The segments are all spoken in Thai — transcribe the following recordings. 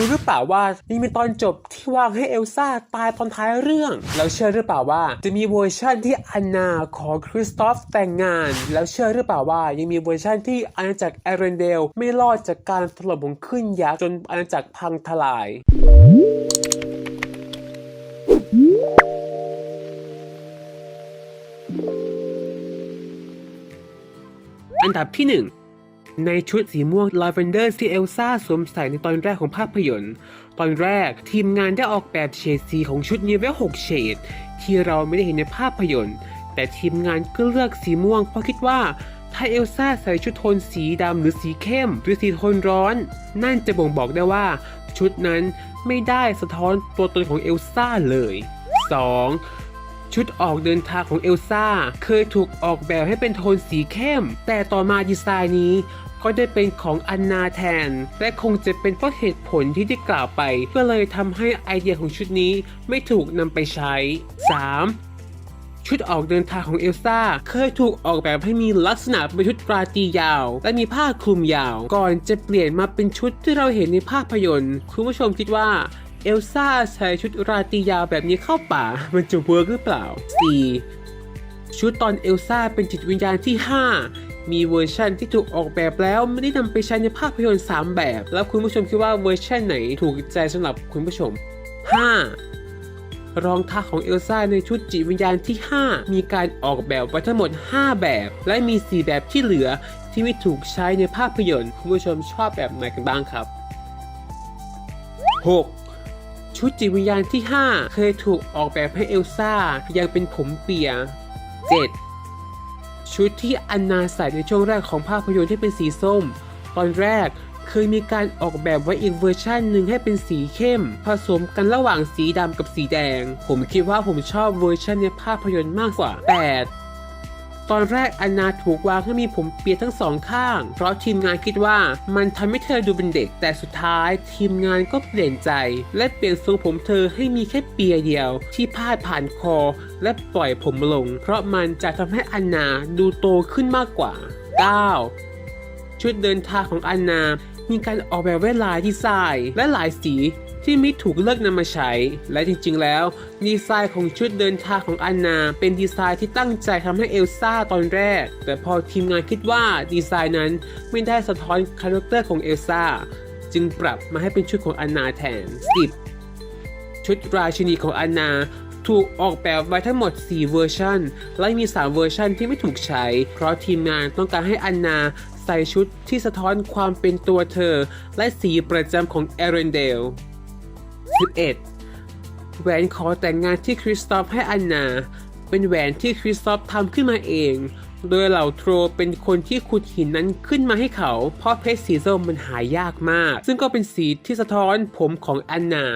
รู้หรือเปล่าว่านี่มีตอนจบที่วางให้เอลซ่าตายตอนท้ายเรื่อง แล้วเชื่อหรือเปล่าว่า จะมีเวอร์ชั่นที่อันนาของคริสตอฟแต่งงาน แล้วเชื่อหรือเปล่าว่ายังมีเวอร์ชั่นที่อาณาจักรเอเรนเดลไม่รอดจากการถล่มของขึ้นยักษ์จนอาณาจักรพังทลายอันดับที่ 1 ในชุดสีม่วงลาเวนเดอร์ที่เอลซ่าสวมใส่ในตอนแรกของภาพยนตร์ ตอนแรกทีมงานได้ออกแบบเฉดสีของชุดนี้ไว้6เฉด ที่เราไม่ได้เห็นในภาพยนตร์ แต่ทีมงานก็เลือกสีม่วงเพราะคิดว่าถ้าเอลซ่าใส่ชุดโทนสีดำหรือสีเข้ม หรือสีโทนร้อน นั่นจะบ่งบอกได้ว่า ชุดนั้นไม่ได้สะท้อนตัวตนของเอลซ่าเลย 2. ชุดออกเดินทางของเอลซ่าเคยถูกออกแบบให้เป็นโทนสีเข้ม แต่ต่อมาดีไซน์นี้ ก็ได้เป็นของอันนาแทน และคงจะเป็นเพราะเหตุผลที่ได้กล่าวไป ก็เลยทำให้ไอเดียของชุดนี้ไม่ถูกนำไปใช้ 3. ชุดออกเดินทางของเอลซ่าเคยถูกออกแบบให้มีลักษณะเป็นชุดราตรียาว และมีผ้าคลุมยาว ก่อนจะเปลี่ยนมาเป็นชุดที่เราเห็นในภาพยนตร์คุณผู้ชมคิดว่าเอลซ่าใส่ชุดราตรียาวแบบนี้เข้าป่า มันจะเวิร์กหรือเปล่า 4. ชุดตอนเอลซ่าเป็นจิตวิญญาณที่ 5 มีเวอร์ชันที่ถูกออกแบบแล้วไม่ได้นำไปใช้ในภาพยนตร์ 3 แบบ แล้วคุณผู้ชมคิดว่าเวอร์ชันไหนถูกใจสำหรับคุณผู้ชม 5. รองเท้าของเอลซ่าในชุดจิตวิญญาณที่ 5 มีการออกแบบไว้ทั้งหมด 5 แบบ และมี 4 แบบที่เหลือที่ไม่ถูกใช้ในภาพยนตร์คุณผู้ชมชอบแบบไหนกันบ้างครับ 6. ชุดจิตวิญญาณที่ 5 เคยถูกออกแบบให้เอลซ่ายังเป็นผมเปีย 7. ชุดที่อันนาใส่ในช่วงแรกของภาพยนตร์ที่เป็นสีส้ม ตอนแรกเคยมีการออกแบบไว้อีกเวอร์ชันหนึ่งให้เป็นสีเข้ม ผสมกันระหว่างสีดำกับสีแดง ผมคิดว่าผมชอบเวอร์ชันในภาพยนตร์มากกว่า 8. ต ตอนแรกอันนาถูกวางให้มีผมเปียทั้งสองข้าง เพราะทีมงานคิดว่ามันทำให้เธอดูเป็นเด็ก แต่สุดท้ายทีมงานก็เปลี่ยนใจ และเปลี่ยนทรงผมเธอให้มีแค่เปียเดียว ที่พาดผ่านคอ และปล่อยผมลง เพราะมันจะทำให้อันนาดูโตขึ้นมากกว่า 9. ชุดเดินทางของอันนามีการออกแบบไว้หลายดีไซน์ และหลายสี ที่ไม่ถูกเลิกนำมาใช้ และจริงๆ แล้ว ดีไซน์ของชุดเดินทางของอันนา เป็นดีไซน์ที่ตั้งใจทำให้เอลซ่าตอนแรก แต่พอทีมงานคิดว่าดีไซน์นั้นไม่ได้สะท้อนคาแรคเตอร์ของเอลซ่าจึงปรับมาให้เป็นชุดของอันนาแทน 10 ชุดราชินีของอันนาถูกออกแบบไว้ทั้งหมด 4 เวอร์ชันและมี 3 เวอร์ชันที่ไม่ถูกใช้ เพราะทีมงานต้องการให้อันนาใส่ชุดที่สะท้อนความเป็นตัวเธอ และสีประจำของเอเรนเดล 11. แหวนขอแต่งงานที่คริสตอฟให้อันนา เป็นแหวนที่คริสตอฟทำขึ้นมาเอง โดยเหล่าโทรเป็นคนที่ขุดหินนั้นขึ้นมาให้เขา เพราะเพชรสีส้มมันหายากมาก ซึ่งก็เป็นสีที่สะท้อนผมของอันนา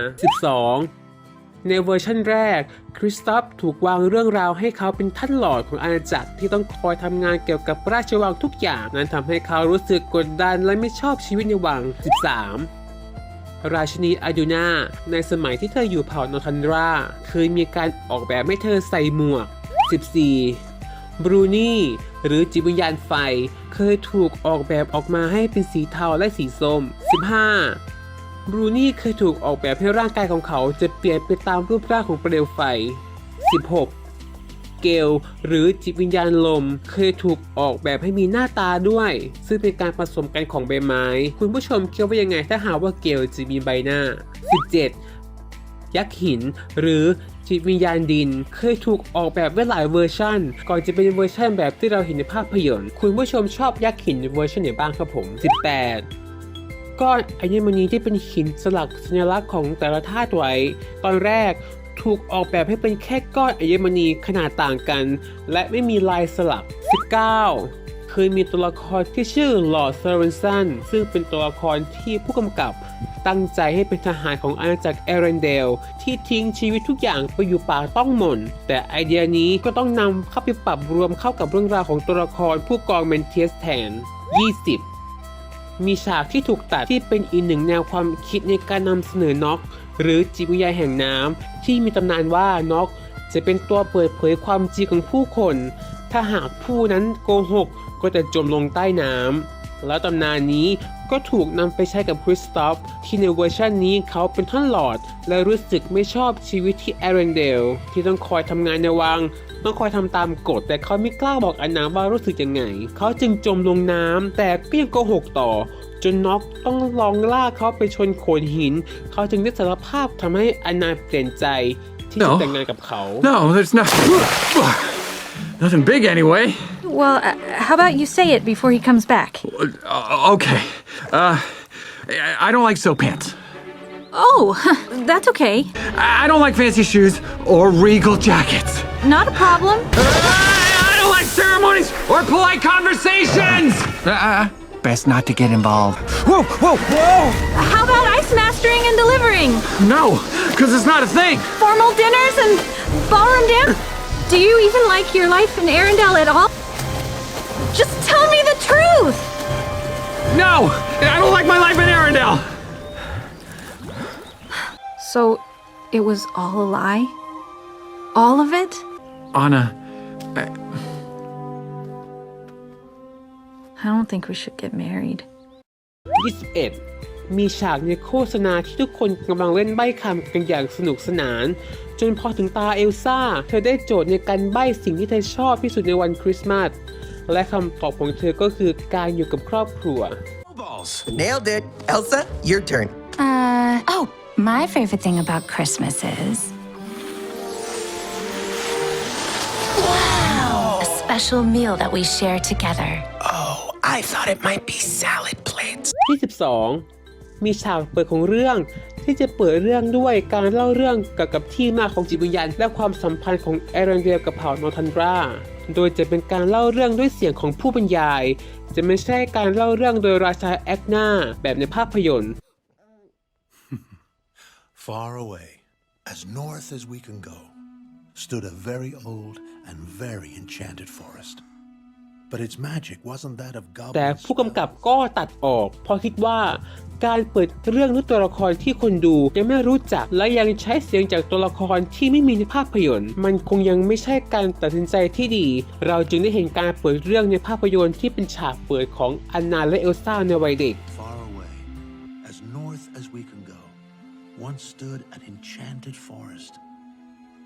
12. ในเวอร์ชันแรก คริสตอฟถูกวางเรื่องราวให้เขาเป็นท่านหลอดของอาณาจักรที่ต้องคอยทำงานเกี่ยวกับราชวังทุกอย่าง นั้นทำให้เขารู้สึกกดดันและไม่ชอบชีวิตในวัง 13 ราชินีอาดูนาในสมัยที่เธออยู่เผ่านอทันราเคยมีการออกแบบให้เธอใส่หมวก 14. บรูนี่หรือจิตวิญญาณไฟ เคยถูกออกแบบออกมาให้เป็นสีเทาและสีส้ม 15. บรูนี่เคยถูกออกแบบให้ร่างกายของเขาจะเปลี่ยนไปตามรูปร่างของเปลวไฟ 16. เกล หรือจิตวิญญาณลม เคยถูกออกแบบให้มีหน้าตาด้วย ซึ่งเป็นการผสมกันของใบไม้ คุณผู้ชมคิดว่ายังไงถ้าหากว่าเกลจะมีใบหน้า 17 ยักษ์หิน หรือจิตวิญญาณดินเคยถูกออกแบบไว้หลายเวอร์ชันก่อนจะเป็นเวอร์ชันแบบที่เราเห็นในภาพยนตร์คุณผู้ชมชอบยักษ์หินเวอร์ชันไหนบ้างครับผม 18ก้อนอัญมณีที่เป็นหินสลักสัญลักษณ์ของแต่ละธาตุไว้ ตอนแรก ถูกออกแบบให้เป็นแค่ก้อนอัญมณีขนาดต่างกัน และไม่มีลายสลัก19 เคยมีตัวละครที่ชื่อลอร์ดเซอร์เรนสันซึ่งเป็นตัวละครที่ผู้กำกับตั้งใจให้เป็นทหารของอาณาจักรเอเรนเดล ที่ทิ้งชีวิตทุกอย่างไปอยู่ป่าต้องหม่น แต่ไอเดียนี้ก็ต้องนำเข้าไปปรับรวมเข้ากับเรื่องราวของตัวละครผู้กองเมนเทียสแทน 20 มีฉากที่ถูกตัดที่เป็นอีกหนึ่งแนวความคิดในการนำเสนอน็อก หรือจิตวิญญาณแห่งน้ำที่มีตำนานว่าน็อกจะเป็นตัวเปิดเผยความจริงของผู้คน ถ้าหากผู้นั้นโกหกก็จะจมลงใต้น้ำแล้วตำนานนี้ก็ถูกนำไปใช้กับคริสตอฟที่ในเวอร์ชันนี้เขาเป็นท่านหลอด และรู้สึกไม่ชอบชีวิตที่แอเรนเดลที่ต้องคอยทำงานในวัง ต้องคอยทำตามกฎ แต่เขาไม่กล้าบอกอันนาว่ารู้สึกยังไง เขาจึงจมลงน้ำแต่ก็ยังโกหกต่อ จนน็อกต้องลองลากเขาไปชนโขดหิน เขาจึงได้สารภาพทำให้อันนาเปลี่ยนใจที่จะ No. แต่งงานกับเขา No, there's not. Nothing big anyway. Well, uh, how about you say it before he comes back? Uh, okay. Uh, I- I don't like soap pants. Oh, that's okay. I I don't like fancy shoes or regal jackets. Not a problem. Uh, I don't like ceremonies or polite conversations. Uh, uh, uh, best not to get involved. Whoa, whoa, whoa! How about ice mastering and delivering? No, because it's not a thing. Formal dinners and ballroom dance? Do you even like your life in Arendelle at all? Just tell me the truth! No, I don't like my life in Arendelle. So, it was all a lie? All of it? Anna, I don't think we should get married. 21 มีฉากในโฆษณาที่ทุกคนกำลังเล่นใบ้คำกันอย่างสนุกสนาน จนพอถึงตาเอลซ่า เธอได้โจทย์ในการใบ้สิ่งที่เธอชอบที่สุดในวันคริสต์มาส และคำตอบของเธอก็คือการอยู่กับครอบครัว balls. Nailed it. Elsa, your turn. Uh, oh, my favorite thing about Christmas is. Special meal that we share together. Oh, I thought it might be salad plates. ที่ 12 มีฉากเปิดของเรื่อง ที่จะเปิดเรื่องด้วยการเล่าเรื่องเกี่ยวกับที่มาของจิตวิญญาณ และความสัมพันธ์ของเอรันเดลกับเผ่านอร์ทันดราโดยจะเป็นการเล่าเรื่องด้วยเสียงของผู้บรรยาย จะไม่ใช่การเล่าเรื่องโดยราชาแอคนาแบบในภาพยนตร์ Far away, as north as we can go, stood a very old and very enchanted forest. But its magic wasn't that of แต่ goblins. ผู้กำกับก็ตัดออก เพราะคิดว่าการเปิดเรื่องด้วยตัวละครที่คนดูยังไม่รู้จัก และยังใช้เสียงจากตัวละครที่ไม่มีในภาพยนตร์ มันคงยังไม่ใช่การตัดสินใจที่ดี เราจึงได้เห็นการเปิดเรื่องในภาพยนตร์ที่เป็นฉากเปิดของอันนาและเอลซ่าในวัยเด็ก Far away, as north as we can go, once stood an enchanted forest.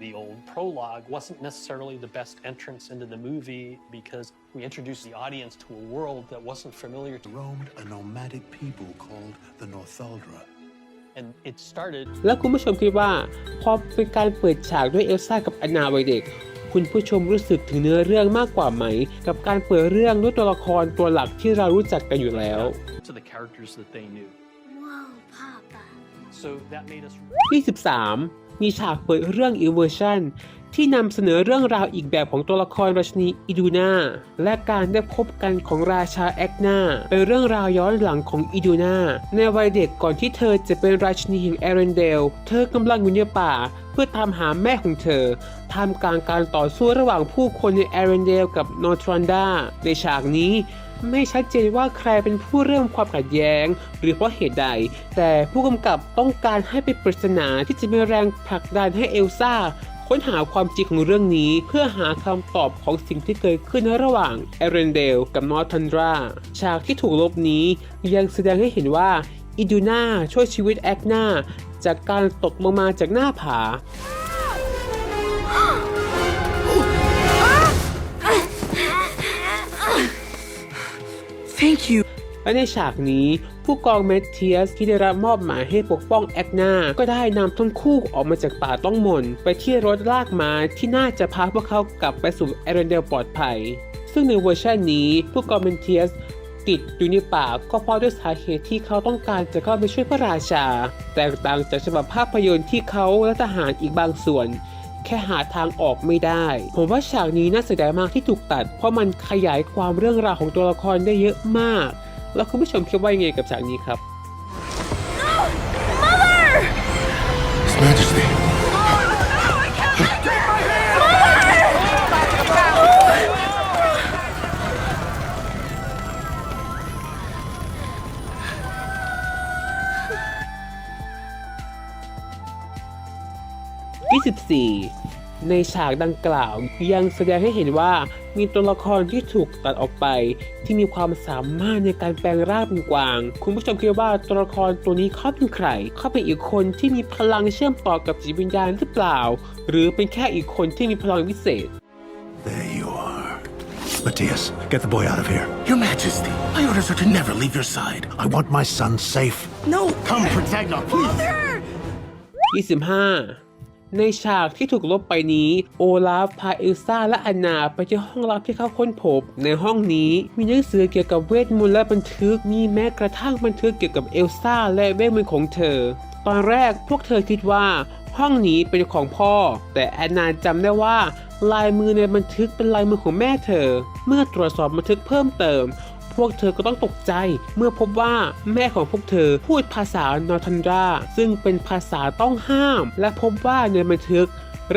The old prologue wasn't necessarily the best entrance into the movie because we introduced the audience to a world that wasn't familiar to Roamed a nomadic people called the Northuldra. and it started แล้วคุณผู้ชมคิดว่าพอเป็นการเปิดฉากด้วยเอลซ่ากับอันนาวัยเด็ก คุณผู้ชมรู้สึกถึงเนื้อเรื่องมากกว่าไหม กับการเปิดเรื่องด้วยตัวละครตัวหลักที่เรารู้จักกันอยู่แล้ว to the characters that they knew. So that made us 23 มีฉากเปิดเรื่องอีเวอร์ชันที่นำเสนอเรื่องราวอีกแบบของตัวละครราชนีอิดูนาและการได้พบกันของราชาแอกนาเป็นเรื่องราวย้อนหลังของอิดูนาในวัยเด็กก่อนที่เธอจะเป็นราชนีแห่งเอเรนเดล เธอกำลังอยู่ในป่า เพื่อตามหาแม่ของเธอท่ามกลางการต่อสู้ระหว่างผู้คนในเอเรนเดลกับนอร์ทรันดาในฉากนี้ ไม่ชัดเจนว่าใครเป็นผู้เริ่มความขัดแย้ง หรือเพราะเหตุใด แต่ผู้กำกับต้องการให้เป็นปริศนาที่จะมีแรงผลักดันให้เอลซ่าค้นหาความจริงของเรื่องนี้เพื่อหาคำตอบของสิ่งที่เกิดขึ้นระหว่างเอเรนเดลกับนอร์ทันดราฉากที่ถูกลบนี้ยังแสดงให้เห็นว่าอิดูนาช่วยชีวิตแอกนาจากการตกลงมาจากหน้าผา you. และในฉากนี้ผู้กองเมทเทียสที่ได้รับมอบหมายให้ปกป้องแอกนา ก็ได้นำทั้งคู่ออกมาจากป่าต้องมน ไปที่รถลากมาที่น่าจะพาพวกเขากลับไปสู่เอเรนเดลปลอดภัย ซึ่งในเวอร์ชันนี้ผู้กองเมทเทียสติดอยู่ในป่าก็เพราะด้วยสาเหตุที่เขาต้องการจะเข้าไปช่วยพระราชา แตกต่างจากฉบับภาพยนตร์ที่เขาและทหารอีกบางส่วน แค่หาทางออกไม่ได้ ผมว่าฉากนี้น่าเสียดายมากที่ถูกตัด เพราะมันขยายความเรื่องราวของตัวละครได้เยอะมาก แล้วคุณผู้ชมคิดว่ายังไงกับฉากนี้ครับ His Majesty. ในฉากดังกล่าว ยังแสดงให้เห็นว่ามีตัวละครที่ถูกตัดออกไป ที่มีความสามารถในการแปลงร่างเป็นกวาง คุณผู้ชมคิดว่าตัวละครตัวนี้เขาเป็นใครเขาเป็นอีกคนที่มีพลังเชื่อมต่อกับจิตวิญญาณหรือเปล่า หรือเป็นแค่อีกคนที่มีพลังวิเศษ There you are. Matthias, get the boy out of here. Your Majesty, my orders are to never leave your side. I want my son safe. No! Come, Protagna, please! 25 ในฉากที่ถูกลบไปนี้ โอลาฟพาเอลซ่าและอันนาไปที่ห้องลับที่เขาค้นพบ ในห้องนี้มีหนังสือเกี่ยวกับเวทมนต์และบันทึก มีแม้กระทั่งบันทึกเกี่ยวกับเอลซ่าและเวทมนต์ของเธอ ตอนแรกพวกเธอคิดว่าห้องนี้เป็นของพ่อ แต่แอนนาจำได้ว่าลายมือในบันทึกเป็นลายมือของแม่เธอ เมื่อตรวจสอบบันทึกเพิ่มเติม พวกเธอก็ต้องตกใจ เมื่อพบว่าแม่ของพวกเธอพูดภาษานอร์ทันดราซึ่งเป็นภาษาต้องห้าม และพบว่าในบันทึก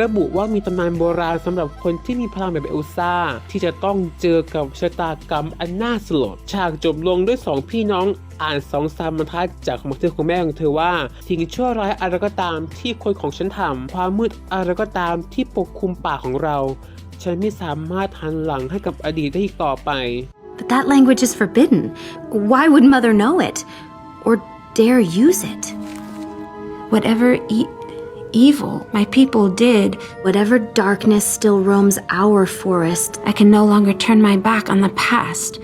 ระบุว่ามีตำนานโบราณสำหรับคนที่มีพลังแบบเอลซ่า ที่จะต้องเจอกับชะตากรรมอันน่าสลด ฉากจบลงด้วยสองพี่น้องอ่านสองสามบรรทัดจากบันทึกของแม่ของเธอว่าสิ่งชั่วร้ายอะไรก็ตามที่คนของฉันทำความมืดอะไรก็ตามที่ปกคลุมป่ากของเรา ฉันไม่สามารถหันหลังให้กับอดีตได้อีกต่อไป But that language is forbidden. Why would Mother know it? Or dare use it? Whatever e- evil my people did, whatever darkness still roams our forest, I can no longer turn my back on the past.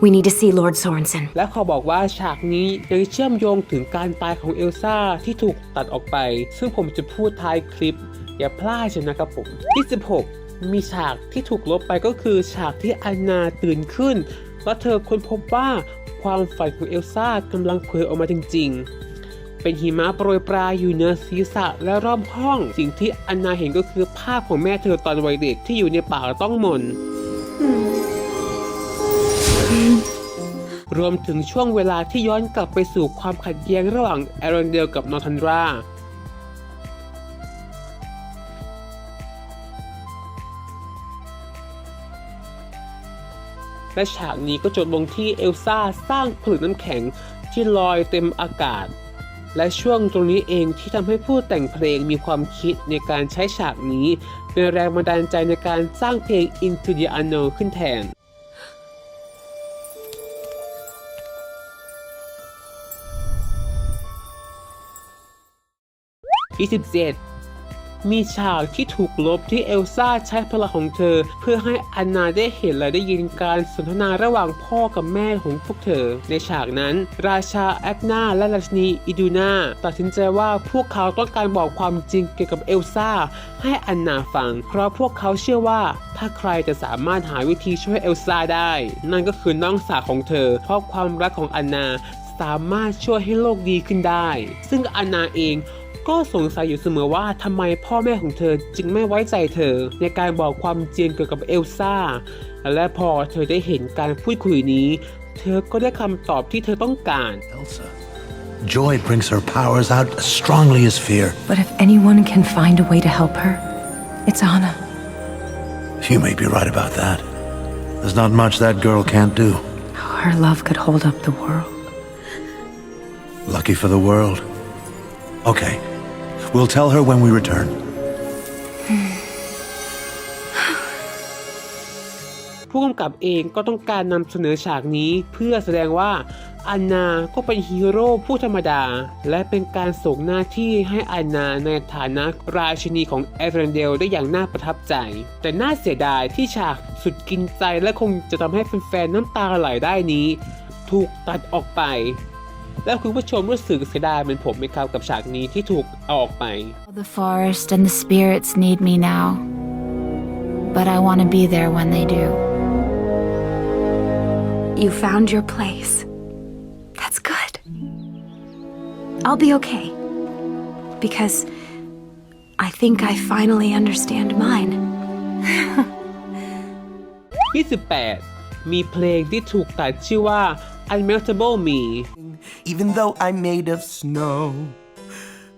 we need to see Lord Sorensen. และเขาบอกว่าฉากนี้ยังเชื่อมโยงถึงการตายของเอลซ่าที่ถูกตัดออกไป ซึ่งผมจะพูดท้ายคลิป อย่าพลาดชนะครับผมที่16 มีฉากที่ถูกลบไปก็คือฉากที่อันาตื่นขึ้น และเธอค้นพบว่าความฝันของเอลซ่ากำลังเผยออกมาจริง ๆ เป็นหิมะโปรยปลายอยู่เหนือศีรษะและรอบห้อง สิ่งที่อันาเห็นก็คือภาพของแม่เธอตอนวัยเด็กที่อยู่ในป่าต้องมนรวมถึงช่วงเวลาที่ย้อนกลับไปสู่ความขัดแย้งระหว่างแอรอนเดลกับนอร์ทันดรา และฉากนี้ก็จบลงที่เอลซ่าสร้างผลึกน้ำแข็งที่ลอยเต็มอากาศ และช่วงตรงนี้เองที่ทำให้ผู้แต่งเพลงมีความคิดในการใช้ฉากนี้ เป็นแรงบันดาลใจในการสร้างเพลง Into the Unknown ขึ้นแทน27 มีฉากที่ถูกลบที่เอลซ่าใช้พลังของเธอ เพื่อให้อันนาได้เห็นและได้ยินการสนทนาระหว่างพ่อกับแม่ของพวกเธอ ในฉากนั้น ราชาแอกนาและราชนีอิดูนาตัดสินใจว่าพวกเขาต้องการบอกความจริงเกี่ยวกับเอลซ่าให้อันนาฟัง เพราะพวกเขาเชื่อว่า ถ้าใครจะสามารถหาวิธีช่วยเอลซ่าได้ นั่นก็คือน้องสาวของเธอ เพราะความรักของอันนาสามารถช่วยให้โลกดีขึ้นได้ ซึ่งอันนาเอง ก็สงสัยอยู่เสมอว่าทำไมพ่อแม่ของเธอจึงไม่ไว้ใจเธอ ในการบอกความจริงเกี่ยวกับเอลซ่า และพอเธอได้เห็นการพูดคุยนี้ เธอก็ได้คำตอบที่เธอต้องการ Elsa. Joy brings her powers out as strongly as fear. But if anyone can find a way to help her, it's Anna. You may be right about that. There's not much that girl can't do. Her love could hold up the world. Lucky for the world. Okay. We'll tell her when we return. ผู้กำกับเองก็ต้องการนำเสนอฉากนี้เพื่อแสดงว่าอันนาก็เป็นฮีโร่ผู้ธรรมดา และเป็นการส่งหน้าที่ให้อันนาในฐานะราชินีของเอเรนเดลได้อย่างน่าประทับใจ แต่น่าเสียดายที่ฉากสุดกินใจและคงจะทำให้แฟนๆน้ำตาไหลได้นี้ ถูกตัดออกไป แล้วคุณผู้ชมรู้สึกเสียดายเหมือนผมไหมครับกับฉากนี้ที่ถูกเอาออกไป The forest and the spirits need me now. But I want to be there when they do. You found your place. That's good. I'll be okay. Because I think I finally understand mine. 28 มีเพลงที่ถูกตัดชื่อว่า Unmeltable Me Even though I'm made of snow,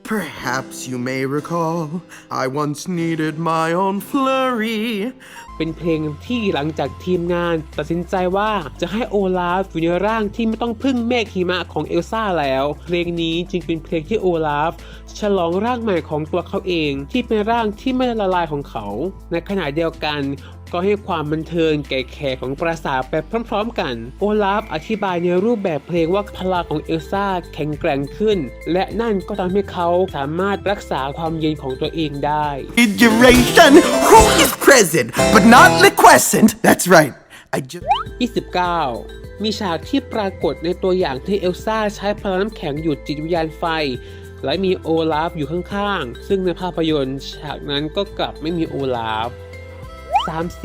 Perhaps you may recall, I once needed my own flurry. เป็นเพลงที่หลังจากทีมงานตัดสินใจว่าจะให้โอลาฟอยู่ในร่างที่ไม่ต้องพึ่งเมฆหิมะของเอลซ่าแล้ว เพลงนี้จึงเป็นเพลงที่โอลาฟฉลองร่างใหม่ของตัวเขาเองที่เป็นร่างที่ไม่ละลายของเขา ในขณะเดียวกัน ก็ให้ความบันเทิงแก่แขกของปราสาทไปพร้อมๆกัน โอลาฟอธิบายในรูปแบบเพลงว่าพลังของเอลซ่าแข็งแกร่งขึ้น และนั่นก็ทำให้เขาสามารถรักษาความเย็นของตัวเองได้ Duration, who is present, but not liquescent. That's right. I just. 29มีฉากที่ปรากฏในตัวอย่างที่เอลซ่าใช้พลังน้ำแข็งหยุดจิตวิญญาณไฟ และมีโอลาฟอยู่ข้างๆ ซึ่งในภาพยนตร์ฉากนั้นก็กลับไม่มีโอลาฟ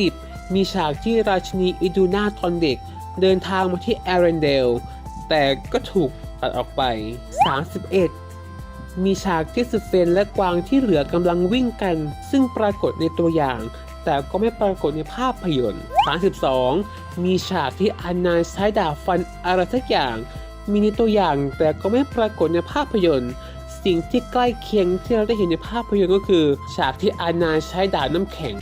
30 มีฉากที่ราชินีอิดูนาตอนเด็ก เดินทางมาที่แอรนเดล แต่ก็ถูกตัดออกไป 31 มีฉากที่สเฟนและกวางที่เหลือกำลังวิ่งกัน ซึ่งปรากฏในตัวอย่าง แต่ก็ไม่ปรากฏในภาพยนตร์32 มีฉากที่อันนาใช้ดาบฟันอะไรสักอย่าง มีในตัวอย่างแต่ก็ไม่ปรากฏในภาพยนตร์สิ่งที่ใกล้เคียงที่เราได้เห็นในภาพยนตร์ก็คือ ฉากที่อานาใช้ดาบน้ำแข็ง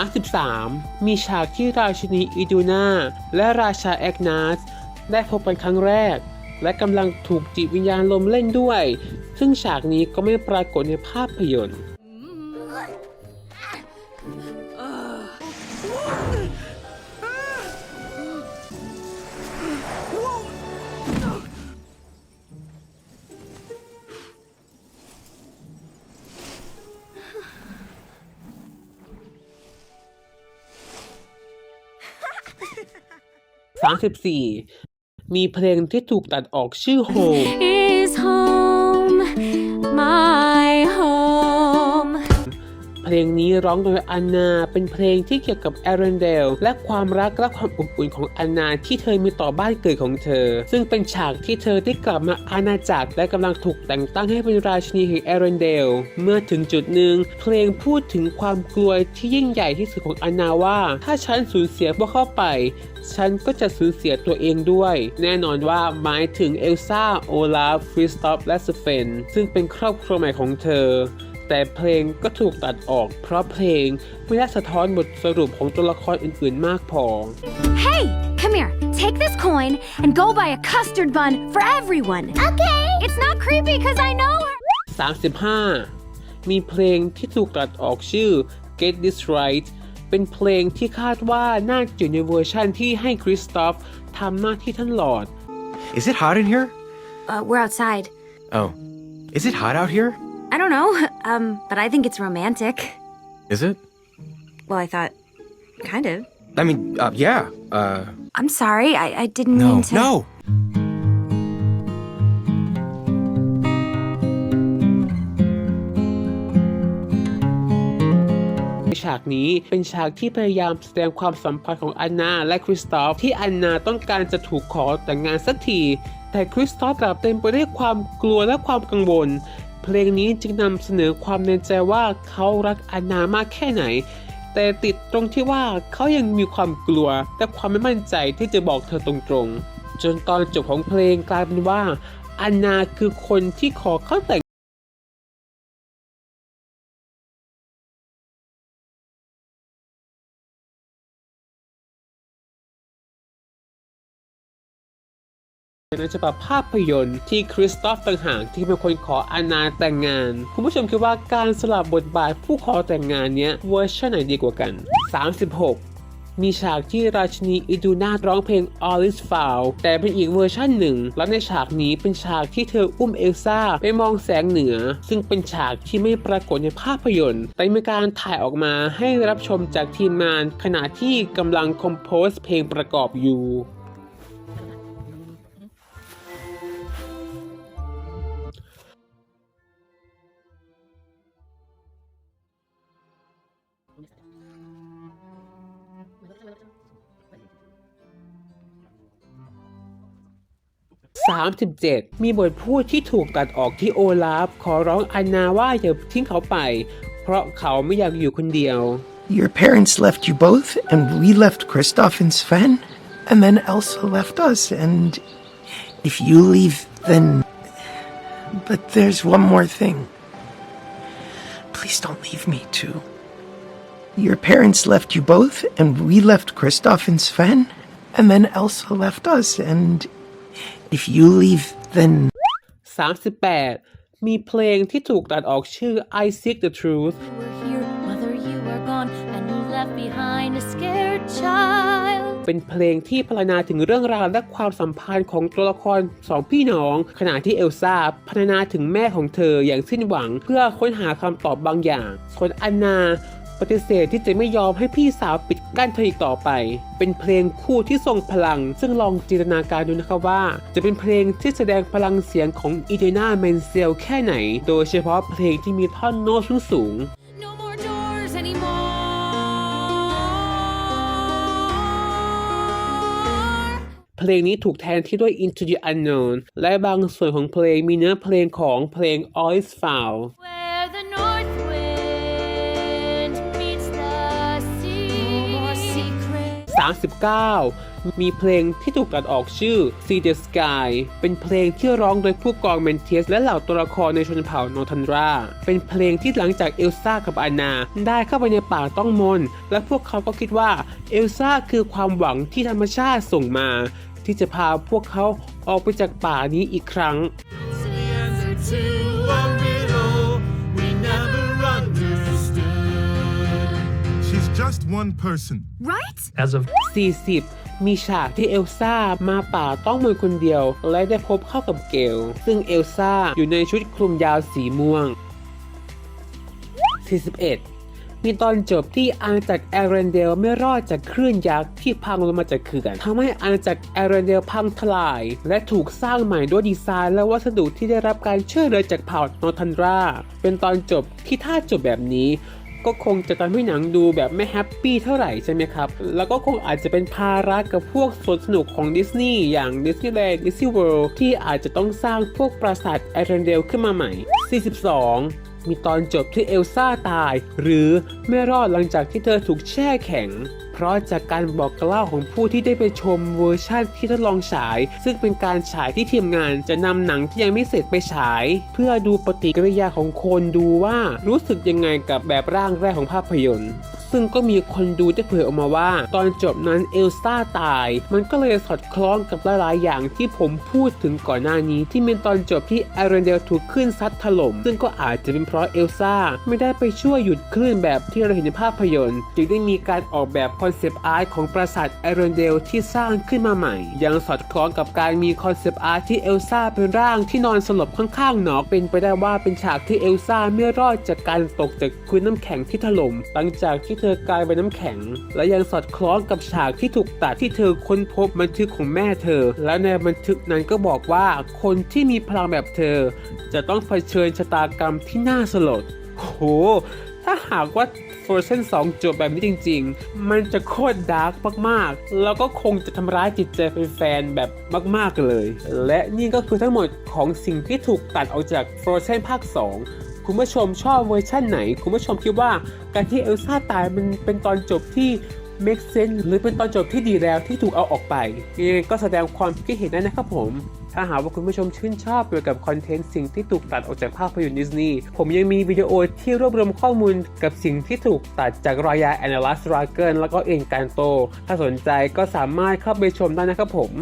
33 มีฉากที่ราชินีอีดูนาและราชาแอกนาสได้พบกันครั้งแรก และกำลังถูกจิตวิญญาณลมเล่นด้วย ซึ่งฉากนี้ก็ไม่ปรากฏในภาพยนตร์ 34 มีเพลงที่ถูกตัดออกชื่อ home is home? my ลงนี้ร้องโดยอันนา เป็นเพลงที่เกี่ยวกับแอรอนเดลและความรักและความอบอุ่นของอันนาที่เธอมีต่อบ้านเกิดของเธอ ซึ่งเป็นฉากที่เธอได้กลับมาอาณาจักรและกำลังถูกแต่งตั้งให้เป็นราชินีแห่งแอรอนเดลเมื่อถึงจุดหนึ่งเพลงพูดถึงความกลัวที่ยิ่งใหญ่ที่สุดของอันนาว่า ถ้าฉันสูญเสียพวกเข้าไปฉันก็จะสูญเสียตัวเองด้วย แน่นอนว่าหมายถึงเอลซ่า โอลาฟ คริสตอฟ และสเฟน ซึ่งเป็นครอบครัวใหม่ของเธอ แต่เพลงก็ถูกตัดออก เพราะเพลงไม่ได้สะท้อนบทสรุปของตัวละครอื่นๆมากพอ Hey, come here. Take this coin and go buy a custard bun for everyone. Okay. It's not creepy because I know her. 35 มีเพลงที่ถูกตัดออกชื่อ Get This Right เป็นเพลงที่คาดว่าน่าจะอยู่ในเวอร์ชั่นที่ให้คริสตอฟทำหน้าที่ท่านหลอด Is it hot in here? Uh, we're outside. Oh. Is it hot out here? I don't know, um, but I think it's romantic. Is it? Well, I thought, kind of. I mean, uh, yeah. Uh, I'm sorry, I, I didn't no, mean to. no. ฉากนี้เป็นฉากที่พยายามแสดงความสัมพันธ์ของอันนาและคริสตอฟที่อันนาต้องการจะถูกขอแต่งงานสักที แต่คริสตอฟกลับเต็มไปด้วยความกลัวและความกังวล เพลงนี้จึงนำเสนอความในใจว่าเขารักอนามากแค่ไหน แต่ติดตรงที่ว่าเขายังมีความกลัว และความไม่มั่นใจที่จะบอกเธอตรงๆ จนตอนจบของเพลงกลายเป็นว่าอนนาคือคนที่ขอเขาแต่ง ในฉบับภาพยนตร์ที่คริสตอฟต่างหากที่เป็นคนขออานาแต่งงาน คุณผู้ชมคิดว่าการสลับบทบาทผู้ขอแต่งงานเนี้ยเวอร์ชันไหนดีกว่ากัน 36มีฉากที่ราชินีอิดูนาร้องเพลง All is Foul แต่เป็นอีกเวอร์ชันหนึ่ง และในฉากนี้เป็นฉากที่เธออุ้มเอลซ่าไปมองแสงเหนือ ซึ่งเป็นฉากที่ไม่ปรากฏในภาพยนตร์ แต่มีการถ่ายออกมาให้รับชมจากทีมงาน ขณะที่กำลังคอมโพสเพลงประกอบอยู่ 37 มีบทพูดที่ถูกตัดออกที่โอลาฟ ขอร้องอันนาว่าอย่าทิ้งเขาไป เพราะเขาไม่อยากอยู่คนเดียว Your parents left you both, and we left Kristoff and Sven? and then Elsa left us, and if you leave, then. But there's one more thing. Please don't leave me, too. Your parents left you both, and we left Kristoff and Sven, and then Elsa left us, and if you leave, then. 38 มีเพลงที่ถูกตัดออกชื่อ I Seek the Truth We're here, mother, you are gone, and you left behind a scared child. เป็นเพลงที่พรรณนาถึงเรื่องราวและความสัมพันธ์ของตัวละครสองพี่น้อง ขณะที่เอลซ่าพรรณนาถึงแม่ของเธออย่างสิ้นหวังเพื่อค้นหาคำตอบบางอย่างส่วนอันนา ปฏิเสธที่จะไม่ยอมให้พี่สาวปิดกั้นเธออีกต่อไป เป็นเพลงคู่ที่ทรงพลัง ซึ่งลองจินตนาการดูนะครับว่า จะเป็นเพลงที่แสดงพลังเสียงของอีเดนาเมนเซลแค่ไหน โดยเฉพาะเพลงที่มีท่อนโน้ตสูงๆ No more doors anymore. เพลงนี้ถูกแทนที่ด้วย Into the Unknown และบางส่วนของเพลงมีเนื้อเพลงของเพลง All is Found 39 มีเพลงที่ถูกตัดออกชื่อ See the Sky เป็นเพลงที่ร้องโดยผู้กองเมนเทสและเหล่าตัวละครในชนเผ่านอร์ทันรา เป็นเพลงที่หลังจากเอลซ่ากับอานา ได้เข้าไปในป่าต้องมน และพวกเขาก็คิดว่าเอลซ่าคือความหวังที่ธรรมชาติส่งมา ที่จะพาพวกเขาออกไปจากป่านี้อีกครั้ง just one person. Right? As of 40 มีฉากที่เอลซ่ามาป่าต้องมือคนเดียว และได้พบเข้ากับเกล ซึ่งเอลซ่าอยู่ในชุดคลุมยาวสีม่วง 41 มีตอนจบที่อาณาจักรแอเรนเดลไม่รอดจากคลื่นยักษ์ที่พังลงมาจากเขื่อนทำให้อาณาจักรแอเรนเดลพังทลาย และถูกสร้างใหม่ด้วยดีไซน์และวัสดุที่ได้รับการช่วยเหลือจากเผ่านอร์ทันรา เป็นตอนจบที่ถ้าจบแบบนี้ ก็คงจะทำให้หนังดูแบบไม่แฮปปี้เท่าไหร่ใช่ไหมครับ แล้วก็คงอาจจะเป็นภาระกับพวกสวนสนุกของดิสนีย์อย่างดิสนีย์แลนด์ดิสนีย์เวิลด์ที่อาจจะต้องสร้างพวกปราสาทแอรนเดลขึ้นมาใหม่ 42มีตอนจบที่เอลซ่าตาย หรือไม่รอดหลังจากที่เธอถูกแช่แข็ง เพราะจากการบอกเล่าของผู้ที่ได้ไปชมเวอร์ชั่นที่ทดลองฉาย ซึ่งเป็นการฉายที่ทีมงานจะนำหนังที่ยังไม่เสร็จไปฉาย เพื่อดูปฏิกิริยาของคนดูว่ารู้สึกยังไงกับแบบร่างแรกของภาพยนตร์ ซึ่งก็มีคนดูได้เผยออกมาว่า ตอนจบนั้นเอลซ่าตาย มันก็เลยสอดคล้องกับหลายๆอย่างที่ผมพูดถึงก่อนหน้านี้ ที่เป็นตอนจบที่แอรนเดลถูกคลื่นซัดถล่ม ซึ่งก็อาจจะเป็นเพราะเอลซ่าไม่ได้ไปช่วยหยุดคลื่นแบบที่เราเห็นในภาพยนตร์ จึงได้มีการออกแบบคอนเซปต์อาร์ตของปราสาทแอรนเดลที่สร้างขึ้นมาใหม่ ยังสอดคล้องกับการมีคอนเซปต์อาร์ตที่เอลซ่าเป็นร่างที่นอนสลบข้างๆหนอกเป็นไปได้ว่าเป็นฉากที่เอลซ่าไม่รอดจากการตกจากพื้นน้ำแข็งที่ถล่มหลังจากที่เธอกลายเป็นน้ำแข็ง และยังสอดคล้องกับฉากที่ถูกตัดที่เธอค้นพบบันทึกของแม่เธอ และในบันทึกนั้นก็บอกว่าคนที่มีพลังแบบเธอ จะต้องเผชิญชะตากรรมที่น่าสลดโห ถ้าหากว่า Frozen 2จบแบบนี้จริง ๆ มันจะโคตรดาร์กมากๆ แล้วก็คงจะทำร้ายจิตใจแฟนๆแบบมาก ๆ เลย และนี่ก็คือทั้งหมดของสิ่งที่ถูกตัดออกจาก Frozen ภาค 2 คุณผู้ชมชอบเวอร์ชั่นไหน คุณผู้ชมคิดว่าการที่เอลซ่าตายมันเป็นตอนจบที่ make sense หรือเป็นตอนจบที่ดีแล้วที่ถูกเอาออกไปยังไงก็แสดงความคิดเห็นได้นะครับผม ถ้าหากว่าคุณผู้ชมชื่นชอบเกี่ยวกับคอนเทนต์สิ่งที่ถูกตัดออกจากภาพยนตร์ดิสนีย์ผมยังมีวิดีโอที่รวบรวมข้อมูลกับสิ่งที่ถูกตัดจากรอยาแอน l ลัสราเกิลแล้วก็เอ็นการโต ถ้าสนใจก็สามารถเข้าไปชมได้นะครับผม